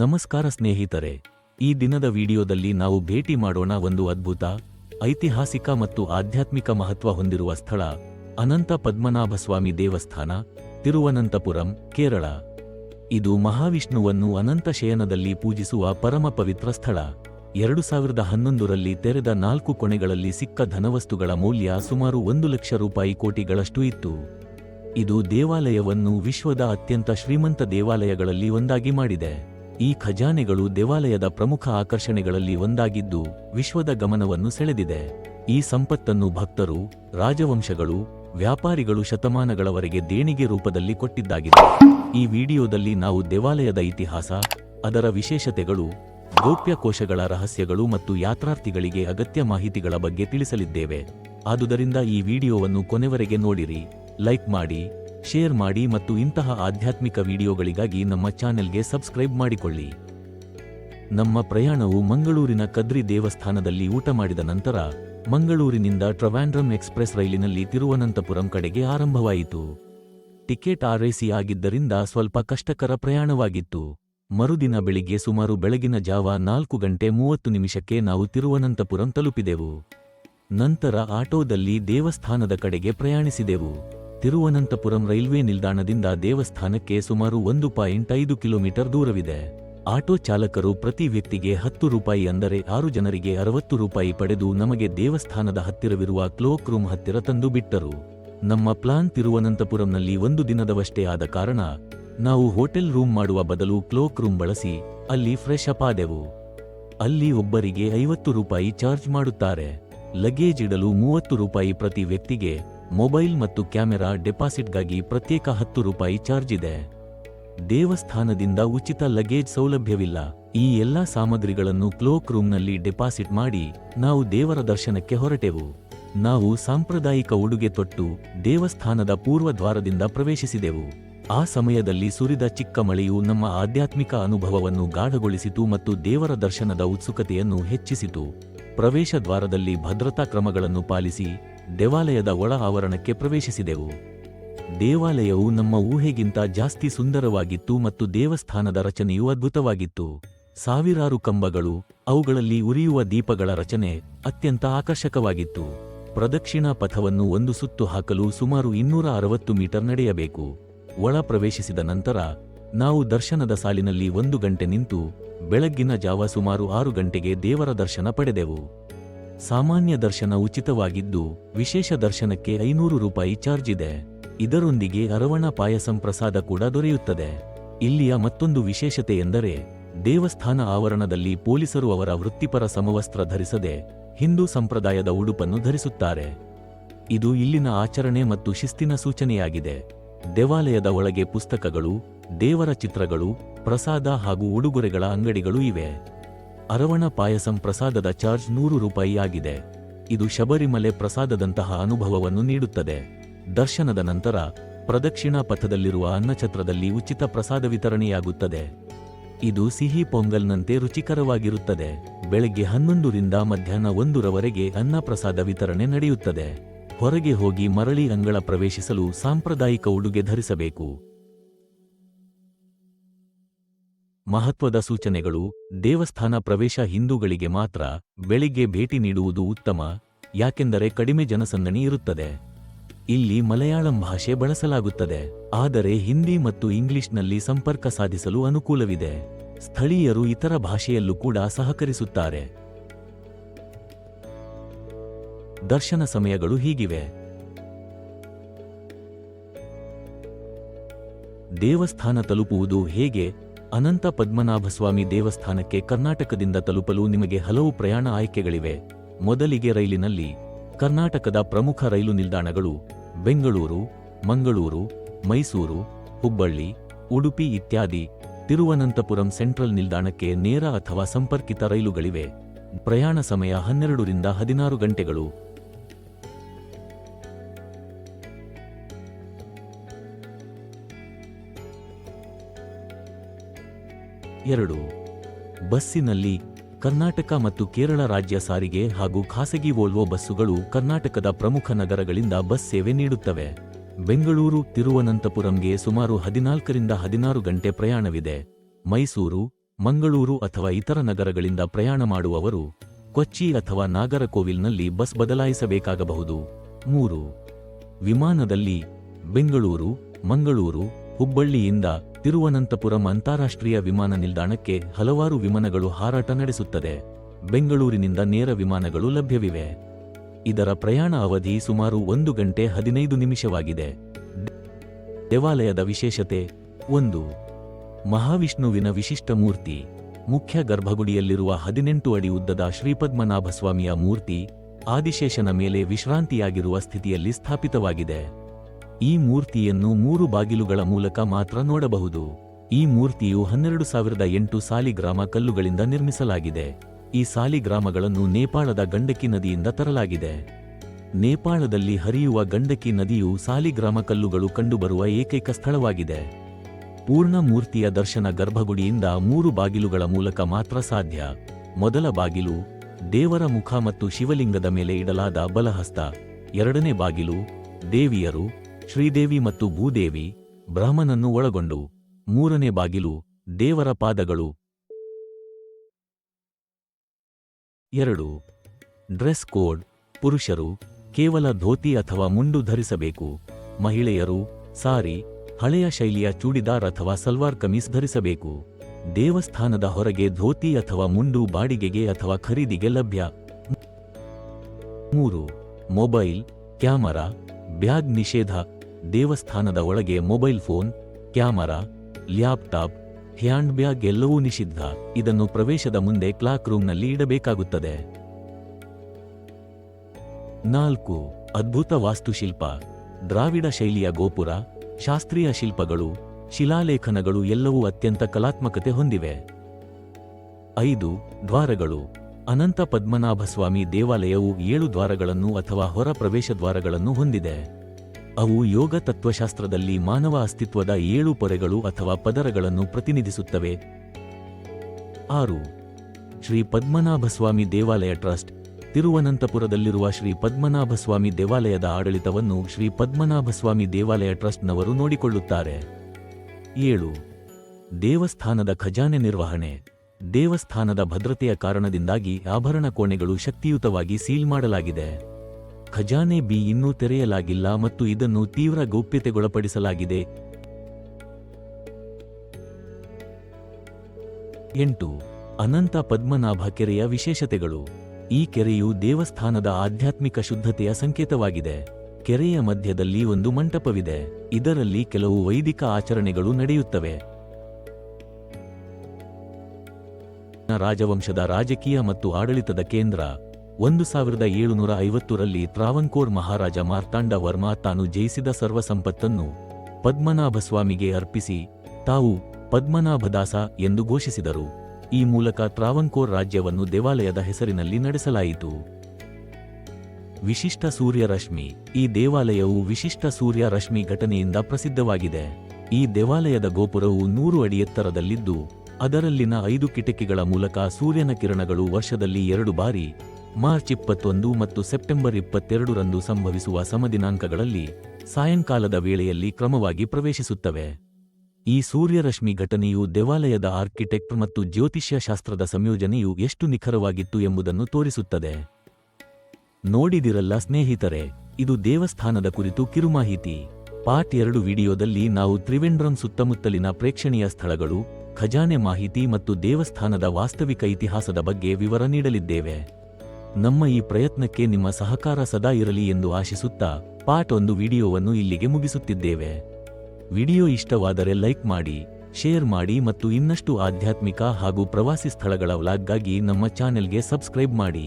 ನಮಸ್ಕಾರ ಸ್ನೇಹಿತರೆ. ಈ ದಿನದ ವಿಡಿಯೋದಲ್ಲಿ ನಾವು ಭೇಟಿ ಮಾಡೋಣ ಒಂದು ಅದ್ಭುತ, ಐತಿಹಾಸಿಕ ಮತ್ತು ಆಧ್ಯಾತ್ಮಿಕ ಮಹತ್ವ ಹೊಂದಿರುವ ಸ್ಥಳ, ಅನಂತ ಪದ್ಮನಾಭಸ್ವಾಮಿ ದೇವಸ್ಥಾನ, ತಿರುವನಂತಪುರಂ, ಕೇರಳ. ಇದು ಮಹಾವಿಷ್ಣುವನ್ನು ಅನಂತ ಶಯನದಲ್ಲಿ ಪೂಜಿಸುವ ಪರಮ ಪವಿತ್ರ ಸ್ಥಳ. ಎರಡು ಸಾವಿರದ ಹನ್ನೊಂದರಲ್ಲಿ ತೆರೆದ ನಾಲ್ಕು ಕೊನೆಗಳಲ್ಲಿ ಸಿಕ್ಕ ಧನವಸ್ತುಗಳ ಮೌಲ್ಯ ಸುಮಾರು ಒಂದು ಲಕ್ಷ ರೂಪಾಯಿ ಕೋಟಿಗಳಷ್ಟು ಇತ್ತು. ಇದು ದೇವಾಲಯವನ್ನು ವಿಶ್ವದ ಅತ್ಯಂತ ಶ್ರೀಮಂತ ದೇವಾಲಯಗಳಲ್ಲಿ ಒಂದಾಗಿ ಮಾಡಿದೆ. ಈ ಖಜಾನೆಗಳು ದೇವಾಲಯದ ಪ್ರಮುಖ ಆಕರ್ಷಣೆಗಳಲ್ಲಿ ಒಂದಾಗಿದ್ದು ವಿಶ್ವದ ಗಮನವನ್ನು ಸೆಳೆದಿದೆ. ಈ ಸಂಪತ್ತನ್ನು ಭಕ್ತರು, ರಾಜವಂಶಗಳು, ವ್ಯಾಪಾರಿಗಳು ಶತಮಾನಗಳವರೆಗೆ ದೇಣಿಗೆ ರೂಪದಲ್ಲಿ ಕೊಟ್ಟಿದ್ದಾಗಿದೆ. ಈ ವಿಡಿಯೋದಲ್ಲಿ ನಾವು ದೇವಾಲಯದ ಇತಿಹಾಸ, ಅದರ ವಿಶೇಷತೆಗಳು ಗೋಪ್ಯ ಕೋಶಗಳ ರಹಸ್ಯಗಳು ಮತ್ತು ಯಾತ್ರಾರ್ಥಿಗಳಿಗೆ ಅಗತ್ಯ ಮಾಹಿತಿಗಳ ಬಗ್ಗೆ ತಿಳಿಸಲಿದ್ದೇವೆ. ಆದುದರಿಂದ ಈ ವಿಡಿಯೋವನ್ನು ಕೊನೆವರೆಗೆ ನೋಡಿರಿ. ಲೈಕ್ ಮಾಡಿ ಶೇರ್ ಮಾಡಿ ಮತ್ತು ಇಂತಹ ಆಧ್ಯಾತ್ಮಿಕ ವಿಡಿಯೋಗಳಿಗಾಗಿ ನಮ್ಮ ಚಾನೆಲ್ಗೆ ಸಬ್ಸ್ಕ್ರೈಬ್ ಮಾಡಿಕೊಳ್ಳಿ. ನಮ್ಮ ಪ್ರಯಾಣವು ಮಂಗಳೂರಿನ ಕದ್ರಿ ದೇವಸ್ಥಾನದಲ್ಲಿ ಊಟ ಮಾಡಿದ ನಂತರ, ಮಂಗಳೂರಿನಿಂದ ಟ್ರವ್ಯಾಂಡ್ರಮ್ ಎಕ್ಸ್ಪ್ರೆಸ್ ರೈಲಿನಲ್ಲಿ ತಿರುವನಂತಪುರಂ ಕಡೆಗೆ ಆರಂಭವಾಯಿತು. ಟಿಕೆಟ್ ಆರ್ಎಸಿ ಆಗಿದ್ದರಿಂದ ಸ್ವಲ್ಪ ಕಷ್ಟಕರ ಪ್ರಯಾಣವಾಗಿತ್ತು. ಮರುದಿನ ಬೆಳಿಗ್ಗೆ ಸುಮಾರು ಬೆಳಗಿನ ಜಾವ ನಾಲ್ಕು ಗಂಟೆ ಮೂವತ್ತು ನಿಮಿಷಕ್ಕೆ ನಾವು ತಿರುವನಂತಪುರಂ ತಲುಪಿದೆವು. ನಂತರ ಆಟೋದಲ್ಲಿ ದೇವಸ್ಥಾನದ ಕಡೆಗೆ ಪ್ರಯಾಣಿಸಿದೆವು. ತಿರುವನಂತಪುರಂ ರೈಲ್ವೆ ನಿಲ್ದಾಣದಿಂದ ದೇವಸ್ಥಾನಕ್ಕೆ ಸುಮಾರು ಒಂದು ಪಾಯಿಂಟ್ ಐದು ಕಿಲೋಮೀಟರ್ ದೂರವಿದೆ. ಆಟೋ ಚಾಲಕರು ಪ್ರತಿ ವ್ಯಕ್ತಿಗೆ ಹತ್ತು ರೂಪಾಯಿ ಅಂದರೆ ಆರು ಜನರಿಗೆ ಅರವತ್ತು ರೂಪಾಯಿ ಪಡೆದು ನಮಗೆ ದೇವಸ್ಥಾನದ ಹತ್ತಿರವಿರುವ ಕ್ಲೋಕ್ ರೂಮ್ ಹತ್ತಿರ ತಂದು ಬಿಟ್ಟರು. ನಮ್ಮ ಪ್ಲಾನ್ ತಿರುವನಂತಪುರಂನಲ್ಲಿ ಒಂದು ದಿನದವಷ್ಟೇ ಆದ ಕಾರಣ, ನಾವು ಹೋಟೆಲ್ ರೂಮ್ ಮಾಡುವ ಬದಲು ಕ್ಲೋಕ್ ರೂಮ್ ಬಳಸಿ, ಅಲ್ಲಿ ಫ್ರೆಶ್ ಅಪ್ ಆದೆವು. ಅಲ್ಲಿ ಒಬ್ಬರಿಗೆ ಐವತ್ತು ರೂಪಾಯಿ ಚಾರ್ಜ್ ಮಾಡುತ್ತಾರೆ. ಲಗೇಜ್ ಇಡಲು ಮೂವತ್ತು ರೂಪಾಯಿ ಪ್ರತಿ ವ್ಯಕ್ತಿಗೆ ಮೊಬೈಲ್ ಮತ್ತು ಕ್ಯಾಮೆರಾ ಡೆಪಾಸಿಟ್ಗಾಗಿ ಪ್ರತ್ಯೇಕ ಹತ್ತು ರೂಪಾಯಿ ಚಾರ್ಜ್ ಇದೆ. ದೇವಸ್ಥಾನದಿಂದ ಉಚಿತ ಲಗೇಜ್ ಸೌಲಭ್ಯವಿಲ್ಲ. ಈ ಎಲ್ಲಾ ಸಾಮಗ್ರಿಗಳನ್ನು ಕ್ಲೋಕ್ ರೂಮ್ನಲ್ಲಿ ಡೆಪಾಸಿಟ್ ಮಾಡಿ ನಾವು ದೇವರ ದರ್ಶನಕ್ಕೆ ಹೊರಟೆವು. ನಾವು ಸಾಂಪ್ರದಾಯಿಕ ಉಡುಗೆ ತೊಟ್ಟು ದೇವಸ್ಥಾನದ ಪೂರ್ವ ದ್ವಾರದಿಂದ ಪ್ರವೇಶಿಸಿದೆವು. ಆ ಸಮಯದಲ್ಲಿ ಸುರಿದ ಚಿಕ್ಕ ಮಳೆಯು ನಮ್ಮ ಆಧ್ಯಾತ್ಮಿಕ ಅನುಭವವನ್ನು ಗಾಢಗೊಳಿಸಿತು ಮತ್ತು ದೇವರ ದರ್ಶನದ ಉತ್ಸುಕತೆಯನ್ನು ಹೆಚ್ಚಿಸಿತು. ಪ್ರವೇಶ ದ್ವಾರದಲ್ಲಿ ಭದ್ರತಾ ಕ್ರಮಗಳನ್ನು ಪಾಲಿಸಿ ದೇವಾಲಯದ ಒಳ ಆವರಣಕ್ಕೆ ಪ್ರವೇಶಿಸಿದೆವು. ದೇವಾಲಯವು ನಮ್ಮ ಊಹೆಗಿಂತ ಜಾಸ್ತಿ ಸುಂದರವಾಗಿತ್ತು ಮತ್ತು ದೇವಸ್ಥಾನದ ರಚನೆಯು ಅದ್ಭುತವಾಗಿತ್ತು. ಸಾವಿರಾರು ಕಂಬಗಳು, ಅವುಗಳಲ್ಲಿ ಉರಿಯುವ ದೀಪಗಳ ರಚನೆ ಅತ್ಯಂತ ಆಕರ್ಷಕವಾಗಿತ್ತು. ಪ್ರದಕ್ಷಿಣಾ ಪಥವನ್ನು ಒಂದು ಸುತ್ತು ಹಾಕಲು ಸುಮಾರು ಇನ್ನೂರ ಅರವತ್ತು ಮೀಟರ್ ನಡೆಯಬೇಕು. ಒಳ ಪ್ರವೇಶಿಸಿದ ನಂತರ, ನಾವು ದರ್ಶನದ ಸಾಲಿನಲ್ಲಿ ಒಂದು ಗಂಟೆ ನಿಂತು, ಬೆಳಗ್ಗಿನ ಜಾವ ಸುಮಾರು ಆರು ಗಂಟೆಗೆ ದೇವರ ದರ್ಶನ ಪಡೆದೆವು. ಸಾಮಾನ್ಯ ದರ್ಶನ ಉಚಿತವಾಗಿದ್ದು, ವಿಶೇಷ ದರ್ಶನಕ್ಕೆ ಐನೂರು ರೂಪಾಯಿ ಚಾರ್ಜ್ ಇದೆ. ಇದರೊಂದಿಗೆ ಅರವಣ ಪಾಯಸಂ ಪ್ರಸಾದ ಕೂಡ ದೊರೆಯುತ್ತದೆ. ಇಲ್ಲಿಯ ಮತ್ತೊಂದು ವಿಶೇಷತೆ ಎಂದರೆ, ದೇವಸ್ಥಾನ ಆವರಣದಲ್ಲಿ ಪೊಲೀಸರು ಅವರ ವೃತ್ತಿಪರ ಸಮವಸ್ತ್ರ ಧರಿಸದೆ, ಹಿಂದೂ ಸಂಪ್ರದಾಯದ ಉಡುಪನ್ನು ಧರಿಸುತ್ತಾರೆ. ಇದು ಇಲ್ಲಿನ ಆಚರಣೆ ಮತ್ತು ಶಿಸ್ತಿನ ಸೂಚನೆಯಾಗಿದೆ. ದೇವಾಲಯದ ಒಳಗೆ ಪುಸ್ತಕಗಳು, ದೇವರ ಚಿತ್ರಗಳು, ಪ್ರಸಾದ ಹಾಗೂ ಉಡುಗೊರೆಗಳ ಅಂಗಡಿಗಳು ಇವೆ. ಅರವಣ ಪಾಯಸಂ ಪ್ರಸಾದದ ಚಾರ್ಜ್ ನೂರು ರೂಪಾಯಿ ಆಗಿದೆ. ಇದು ಶಬರಿಮಲೆ ಪ್ರಸಾದದಂತಹ ಅನುಭವವನ್ನು ನೀಡುತ್ತದೆ. ದರ್ಶನದ ನಂತರ ಪ್ರದಕ್ಷಿಣಾ ಪಥದಲ್ಲಿರುವ ಅನ್ನಛತ್ರದಲ್ಲಿ ಉಚಿತ ಪ್ರಸಾದ ವಿತರಣೆಯಾಗುತ್ತದೆ. ಇದು ಸಿಹಿ ಪೊಂಗಲ್ನಂತೆ ರುಚಿಕರವಾಗಿರುತ್ತದೆ. ಬೆಳಗ್ಗೆ ಹನ್ನೊಂದರಿಂದ ಮಧ್ಯಾಹ್ನ ಒಂದರವರೆಗೆ ಅನ್ನ ಪ್ರಸಾದ ವಿತರಣೆ ನಡೆಯುತ್ತದೆ. ಹೊರಗೆ ಹೋಗಿ ಮರಳಿ ಅಂಗಳ ಪ್ರವೇಶಿಸಲು ಸಾಂಪ್ರದಾಯಿಕ ಉಡುಗೆ ಧರಿಸಬೇಕು. ಮಹತ್ವದ ಸೂಚನೆಗಳು ದೇವಸ್ಥಾನ ಪ್ರವೇಶ ಹಿಂದೂಗಳಿಗೆ ಮಾತ್ರ ಬೆಳಿಗ್ಗೆ ಭೇಟಿ ನೀಡುವುದು ಉತ್ತಮ, ಯಾಕೆಂದರೆ ಕಡಿಮೆ ಜನಸಂದಣಿ ಇರುತ್ತದೆ. ಇಲ್ಲಿ ಮಲಯಾಳಂ ಭಾಷೆ ಬಳಸಲಾಗುತ್ತದೆ, ಆದರೆ ಹಿಂದಿ ಮತ್ತು ಇಂಗ್ಲಿಷ್ನಲ್ಲಿ ಸಂಪರ್ಕ ಸಾಧಿಸಲು ಅನುಕೂಲವಿದೆ. ಸ್ಥಳೀಯರು ಇತರ ಭಾಷೆಯಲ್ಲೂ ಕೂಡ ಸಹಕರಿಸುತ್ತಾರೆ. ದರ್ಶನ ಸಮಯಗಳು ಹೀಗಿವೆ. ದೇವಸ್ಥಾನ ತಲುಪುವುದು ಹೇಗೆ? ಅನಂತ ಪದ್ಮನಾಭಸ್ವಾಮಿ ದೇವಸ್ಥಾನಕ್ಕೆ ಕರ್ನಾಟಕದಿಂದ ತಲುಪಲು ನಿಮಗೆ ಹಲವು ಪ್ರಯಾಣ ಆಯ್ಕೆಗಳಿವೆ. ಮೊದಲಿಗೆ ರೈಲಿನಲ್ಲಿ ಕರ್ನಾಟಕದ ಪ್ರಮುಖ ರೈಲು ನಿಲ್ದಾಣಗಳು ಬೆಂಗಳೂರು, ಮಂಗಳೂರು, ಮೈಸೂರು, ಹುಬ್ಬಳ್ಳಿ, ಉಡುಪಿ ಇತ್ಯಾದಿ ತಿರುವನಂತಪುರಂ ಸೆಂಟ್ರಲ್ ನಿಲ್ದಾಣಕ್ಕೆ ನೇರ ಅಥವಾ ಸಂಪರ್ಕಿತ ರೈಲುಗಳಿವೆ. ಪ್ರಯಾಣ ಸಮಯ ಹನ್ನೆರಡರಿಂದ ಹದಿನಾರು ಗಂಟೆಗಳು. ಎರಡು. ಬಸ್ಸಿನಲ್ಲಿ ಕರ್ನಾಟಕ ಮತ್ತು ಕೇರಳ ರಾಜ್ಯ ಸಾರಿಗೆ ಹಾಗೂ ಖಾಸಗಿ ವೋಲ್ವೋ ಬಸ್ಸುಗಳು ಕರ್ನಾಟಕದ ಪ್ರಮುಖ ನಗರಗಳಿಂದ ಬಸ್ ಸೇವೆ ನೀಡುತ್ತವೆ. ಬೆಂಗಳೂರು, ತಿರುವನಂತಪುರಂಗೆ ಸುಮಾರು ಹದಿನಾಲ್ಕರಿಂದ ಹದಿನಾರು ಗಂಟೆ ಪ್ರಯಾಣವಿದೆ. ಮೈಸೂರು, ಮಂಗಳೂರು ಅಥವಾ ಇತರ ನಗರಗಳಿಂದ ಪ್ರಯಾಣ ಮಾಡುವವರು ಕೊಚ್ಚಿ ಅಥವಾ ನಾಗರಕೋವಿಲ್ನಲ್ಲಿ ಬಸ್ ಬದಲಾಯಿಸಬೇಕಾಗಬಹುದು. ಮೂರು. ವಿಮಾನದಲ್ಲಿ ಬೆಂಗಳೂರು, ಮಂಗಳೂರು, ಹುಬ್ಬಳ್ಳಿಯಿಂದ ತಿರುವನಂತಪುರಂ ಅಂತಾರಾಷ್ಟ್ರೀಯ ವಿಮಾನ ನಿಲ್ದಾಣಕ್ಕೆ ಹಲವಾರು ವಿಮಾನಗಳು ಹಾರಾಟ ನಡೆಸುತ್ತದೆ. ಬೆಂಗಳೂರಿನಿಂದ ನೇರ ವಿಮಾನಗಳು ಲಭ್ಯವಿವೆ. ಇದರ ಪ್ರಯಾಣ ಅವಧಿ ಸುಮಾರು ಒಂದು ಗಂಟೆ ಹದಿನೈದು ನಿಮಿಷವಾಗಿದೆ. ದೇವಾಲಯದ ವಿಶೇಷತೆ ಒಂದು. ಮಹಾವಿಷ್ಣುವಿನ ವಿಶಿಷ್ಟ ಮೂರ್ತಿ. ಮುಖ್ಯ ಗರ್ಭಗುಡಿಯಲ್ಲಿರುವ ಹದಿನೆಂಟು ಅಡಿ ಉದ್ದದ ಶ್ರೀಪದ್ಮನಾಭಸ್ವಾಮಿಯ ಮೂರ್ತಿ ಆದಿಶೇಷನ ಮೇಲೆ ವಿಶ್ರಾಂತಿಯಾಗಿರುವ ಸ್ಥಿತಿಯಲ್ಲಿ ಸ್ಥಾಪಿತವಾಗಿದೆ. ಈ ಮೂರ್ತಿಯನ್ನು ಮೂರು ಬಾಗಿಲುಗಳ ಮೂಲಕ ಮಾತ್ರ ನೋಡಬಹುದು. ಈ ಮೂರ್ತಿಯು ಹನ್ನೆರಡು ಸಾವಿರದ ಎಂಟು ಸಾಲಿಗ್ರಾಮ ಕಲ್ಲುಗಳಿಂದ ನಿರ್ಮಿಸಲಾಗಿದೆ. ಈ ಸಾಲಿಗ್ರಾಮಗಳನ್ನು ನೇಪಾಳದ ಗಂಡಕಿ ನದಿಯಿಂದ ತರಲಾಗಿದೆ. ನೇಪಾಳದಲ್ಲಿ ಹರಿಯುವ ಗಂಡಕಿ ನದಿಯು ಸಾಲಿಗ್ರಾಮ ಕಲ್ಲುಗಳು ಕಂಡುಬರುವ ಏಕೈಕ ಸ್ಥಳವಾಗಿದೆ. ಪೂರ್ಣ ಮೂರ್ತಿಯ ದರ್ಶನ ಗರ್ಭಗುಡಿಯಿಂದ ಮೂರು ಬಾಗಿಲುಗಳ ಮೂಲಕ ಮಾತ್ರ ಸಾಧ್ಯ. ಮೊದಲ ಬಾಗಿಲು, ದೇವರ ಮುಖ ಮತ್ತು ಶಿವಲಿಂಗದ ಮೇಲೆ ಇಡಲಾದ ಬಲಹಸ್ತ. ಎರಡನೇ ಬಾಗಿಲು, ದೇವಿಯರು ಶ್ರೀದೇವಿ ಮತ್ತು ಭೂದೇವಿ ಬ್ರಹ್ಮನನ್ನು ಒಳಗೊಂಡು ಮೂರನೇ ಬಾಗಿಲು ದೇವರ ಪಾದಗಳು. ಎರಡು. ಡ್ರೆಸ್ ಕೋಡ್ ಪುರುಷರು ಕೇವಲ ಧೋತಿ ಅಥವಾ ಮುಂಡು ಧರಿಸಬೇಕು. ಮಹಿಳೆಯರು ಸಾರಿ, ಹಳೆಯ ಶೈಲಿಯ ಚೂಡಿದಾರ್ ಅಥವಾ ಸಲ್ವಾರ್ ಕಮೀಸ್ ಧರಿಸಬೇಕು. ದೇವಸ್ಥಾನದ ಹೊರಗೆ ಧೋತಿ ಅಥವಾ ಮುಂಡು ಬಾಡಿಗೆಗೆ ಅಥವಾ ಖರೀದಿಗೆ ಲಭ್ಯ. ಮೂರು. ಮೊಬೈಲ್, ಕ್ಯಾಮರಾ, ಬ್ಯಾಗ್ ನಿಷೇಧ ದೇವಸ್ಥಾನದ ಒಳಗೆ mobile phone, camera, laptop, hand bag ಎಲ್ಲವೂ ನಿಷಿದ್ಧ. ಇದನ್ನು ಪ್ರವೇಶದ ಮುಂದೆ ಕ್ಲಾಕ್ ರೂಮ್ನಲ್ಲಿ ಇಡಬೇಕಾಗುತ್ತದೆ. ನಾಲ್ಕು, ಅದ್ಭುತ ವಾಸ್ತುಶಿಲ್ಪ. ದ್ರಾವಿಡ ಶೈಲಿಯ ಗೋಪುರ, ಶಾಸ್ತ್ರೀಯ ಶಿಲ್ಪಗಳು, ಶಿಲಾಲೇಖನಗಳು ಎಲ್ಲವೂ ಅತ್ಯಂತ ಕಲಾತ್ಮಕತೆ ಹೊಂದಿವೆ. ಐದು, ದ್ವಾರಗಳು. ಅನಂತ ಪದ್ಮನಾಭಸ್ವಾಮಿ ದೇವಾಲಯವು ಏಳು ದ್ವಾರಗಳನ್ನು ಅಥವಾ ಹೊರ ಪ್ರವೇಶ ದ್ವಾರಗಳನ್ನು ಹೊಂದಿದೆ. ಅವು ಯೋಗ ತತ್ವಶಾಸ್ತ್ರದಲ್ಲಿ ಮಾನವ ಅಸ್ತಿತ್ವದ ಏಳು ಪೊರೆಗಳು ಅಥವಾ ಪದರಗಳನ್ನು ಪ್ರತಿನಿಧಿಸುತ್ತವೆ. ಆರು. ಶ್ರೀ ಪದ್ಮನಾಭಸ್ವಾಮಿ ದೇವಾಲಯ ಟ್ರಸ್ಟ್. ತಿರುವನಂತಪುರದಲ್ಲಿರುವ ಶ್ರೀ ಪದ್ಮನಾಭಸ್ವಾಮಿ ದೇವಾಲಯದ ಆಡಳಿತವನ್ನು ಶ್ರೀ ಪದ್ಮನಾಭಸ್ವಾಮಿ ದೇವಾಲಯ ಟ್ರಸ್ಟ್ನವರು ನೋಡಿಕೊಳ್ಳುತ್ತಾರೆ. ಏಳು. ದೇವಸ್ಥಾನದ ಖಜಾನೆ ನಿರ್ವಹಣೆ. ದೇವಸ್ಥಾನದ ಭದ್ರತೆಯ ಕಾರಣದಿಂದಾಗಿ ಆಭರಣ ಕೋಣೆಗಳು ಶಕ್ತಿಯುತವಾಗಿ ಸೀಲ್ ಮಾಡಲಾಗಿದೆ. ಖಜಾನೆ ಬಿ ಇನ್ನೂ ತೆರೆಯಲಾಗಿಲ್ಲ ಮತ್ತು ಇದನ್ನು ತೀವ್ರ ಗೌಪ್ಯತೆಗೊಳಪಡಿಸಲಾಗಿದೆ. ಎಂಟು. ಅನಂತ ಪದ್ಮನಾಭ ಕೆರೆಯ ವಿಶೇಷತೆಗಳು. ಈ ಕೆರೆಯು ದೇವಸ್ಥಾನದ ಆಧ್ಯಾತ್ಮಿಕ ಶುದ್ಧತೆಯ ಸಂಕೇತವಾಗಿದೆ. ಕೆರೆಯ ಮಧ್ಯದಲ್ಲಿ ಒಂದು ಮಂಟಪವಿದೆ. ಇದರಲ್ಲಿ ಕೆಲವು ವೈದಿಕ ಆಚರಣೆಗಳು ನಡೆಯುತ್ತವೆ. ರಾಜವಂಶದ ರಾಜಕೀಯ ಮತ್ತು ಆಡಳಿತದ ಕೇಂದ್ರ. ಒಂದು ಸಾವಿರದ ಏಳುನೂರ ಐವತ್ತರಲ್ಲಿ ತ್ರಾವಂಕೋರ್ ಮಹಾರಾಜ ಮಾರ್ತಾಂಡ ವರ್ಮಾ ತಾನು ಜಯಿಸಿದ ಸರ್ವ ಸಂಪತ್ತನ್ನು ಪದ್ಮನಾಭಸ್ವಾಮಿಗೆ ಅರ್ಪಿಸಿ ತಾವು ಪದ್ಮನಾಭದಾಸ ಎಂದು ಘೋಷಿಸಿದರು. ಈ ಮೂಲಕ ತ್ರಾವಂಕೋರ್ ರಾಜ್ಯವನ್ನು ದೇವಾಲಯದ ಹೆಸರಿನಲ್ಲಿ ನಡೆಸಲಾಯಿತು. ವಿಶಿಷ್ಟ ಸೂರ್ಯರಶ್ಮಿ. ಈ ದೇವಾಲಯವು ವಿಶಿಷ್ಟ ಸೂರ್ಯರಶ್ಮಿ ಘಟನೆಯಿಂದ ಪ್ರಸಿದ್ಧವಾಗಿದೆ. ಈ ದೇವಾಲಯದ ಗೋಪುರವು ನೂರು ಅಡಿ ಎತ್ತರದಲ್ಲಿದ್ದು, ಅದರಲ್ಲಿನ ಐದು ಕಿಟಕಿಗಳ ಮೂಲಕ ಸೂರ್ಯನ ಕಿರಣಗಳು ವರ್ಷದಲ್ಲಿ ಎರಡು ಬಾರಿ ಮಾರ್ಚ್ ಇಪ್ಪತ್ತೊಂದು ಮತ್ತು ಸೆಪ್ಟೆಂಬರ್ ಇಪ್ಪತ್ತೆರಡರಂದು ಸಂಭವಿಸುವ ಸಮದಿನಾಂಕಗಳಲ್ಲಿ ಸಾಯಂಕಾಲದ ವೇಳೆಯಲ್ಲಿ ಕ್ರಮವಾಗಿ ಪ್ರವೇಶಿಸುತ್ತವೆ. ಈ ಸೂರ್ಯರಶ್ಮಿ ಘಟನೆಯು ದೇವಾಲಯದ ಆರ್ಕಿಟೆಕ್ಟ್ ಮತ್ತು ಜ್ಯೋತಿಷ್ಯ ಶಾಸ್ತ್ರದ ಸಂಯೋಜನೆಯು ಎಷ್ಟು ನಿಖರವಾಗಿತ್ತು ಎಂಬುದನ್ನು ತೋರಿಸುತ್ತದೆ. ನೋಡಿದಿರಲ್ಲ ಸ್ನೇಹಿತರೆ, ಇದು ದೇವಸ್ಥಾನದ ಕುರಿತು ಕಿರುಮಾಹಿತಿ. ಪಾರ್ಟ್ ಎರಡು ವಿಡಿಯೋದಲ್ಲಿ ನಾವು ತ್ರಿವೆಂಡ್ರಂ ಸುತ್ತಮುತ್ತಲಿನ ಪ್ರೇಕ್ಷಣೀಯ ಸ್ಥಳಗಳು, ಖಜಾನೆ ಮಾಹಿತಿ ಮತ್ತು ದೇವಸ್ಥಾನದ ವಾಸ್ತವಿಕ ಇತಿಹಾಸದ ಬಗ್ಗೆ ವಿವರ ನೀಡಲಿದ್ದೇವೆ. ನಮ್ಮ ಈ ಪ್ರಯತ್ನಕ್ಕೆ ನಿಮ್ಮ ಸಹಕಾರ ಸದಾ ಇರಲಿ ಎಂದು ಆಶಿಸುತ್ತಾ ಪಾರ್ಟ್ ಒಂದು ವಿಡಿಯೋವನ್ನು ಇಲ್ಲಿಗೆ ಮುಗಿಸುತ್ತಿದ್ದೇವೆ. ವಿಡಿಯೋ ಇಷ್ಟವಾದರೆ ಲೈಕ್ ಮಾಡಿ, ಶೇರ್ ಮಾಡಿ ಮತ್ತು ಇನ್ನಷ್ಟು ಆಧ್ಯಾತ್ಮಿಕ ಹಾಗೂ ಪ್ರವಾಸಿ ಸ್ಥಳಗಳ ವ್ಲಾಗ್ಗಾಗಿ ನಮ್ಮ ಚಾನೆಲ್ಗೆ ಸಬ್ಸ್ಕ್ರೈಬ್ ಮಾಡಿ.